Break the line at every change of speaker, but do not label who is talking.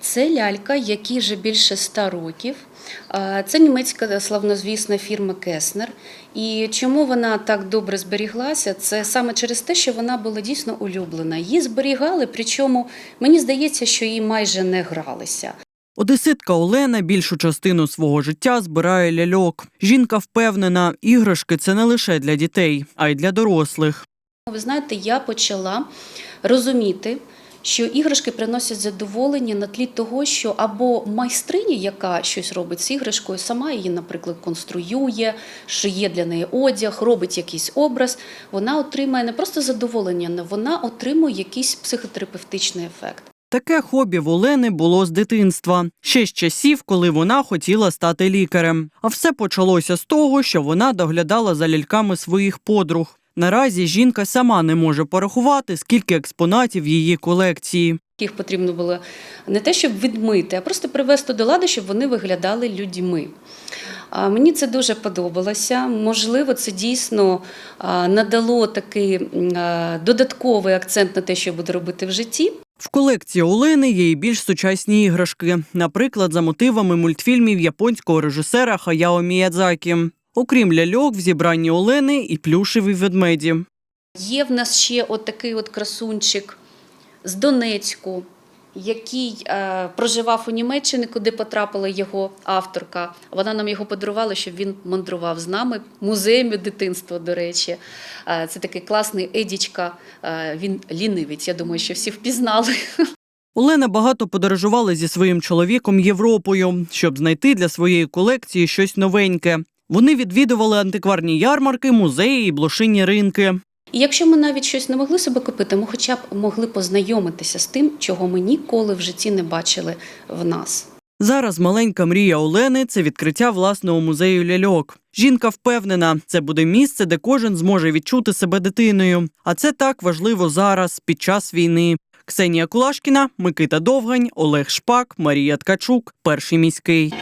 Це лялька, якій вже більше ста років. Це німецька славнозвісна фірма Кеснер. І чому вона так добре зберіглася? Це саме через те, що вона була дійсно улюблена. Її зберігали, причому мені здається, що її майже не гралися.
Одеситка Олена більшу частину свого життя збирає ляльок. Жінка впевнена, іграшки це не лише для дітей, а й для дорослих.
Ви знаєте, я почала розуміти, що іграшки приносять задоволення на тлі того, що або майстриня, яка щось робить з іграшкою, сама її, наприклад, конструює, шиє для неї одяг, робить якийсь образ, вона отримає не просто задоволення, але вона отримує якийсь психотерапевтичний ефект.
Таке хобі в Олени було з дитинства, ще з часів, коли вона хотіла стати лікарем. А все почалося з того, що вона доглядала за ляльками своїх подруг. Наразі жінка сама не може порахувати, скільки експонатів в її колекції.
Їх потрібно було не те, щоб відмити, а просто привести до ладу, щоб вони виглядали людьми. А Мені це дуже подобалося. Можливо, це дійсно надало такий додатковий акцент на те, що я буду робити в житті.
В колекції Олени є і більш сучасні іграшки, наприклад, за мотивами мультфільмів японського режисера Хаяо Міядзакі. Окрім ляльок, в зібранні Олени і плюшеві ведмеді.
Є в нас ще от такий от красунчик з Донецьку, який е, проживав у Німеччині, куди потрапила його авторка. Вона нам його подарувала, щоб він мандрував з нами музеями дитинства, до речі. Е, це такий класний Едічка. Е, він лінивець. Я думаю, що всі впізнали.
Олена багато подорожувала зі своїм чоловіком Європою, щоб знайти для своєї колекції щось новеньке. Вони відвідували антикварні ярмарки, музеї і блошині ринки.
І якщо ми навіть щось не могли себе купити, ми хоча б могли познайомитися з тим, чого ми ніколи в житті не бачили в нас.
Зараз маленька мрія Олени це відкриття власного музею ляльок. Жінка впевнена, це буде місце, де кожен зможе відчути себе дитиною. А це так важливо зараз, під час війни. Ксенія Кулашкіна, Микита Довгань, Олег Шпак, Марія Ткачук, перший міський.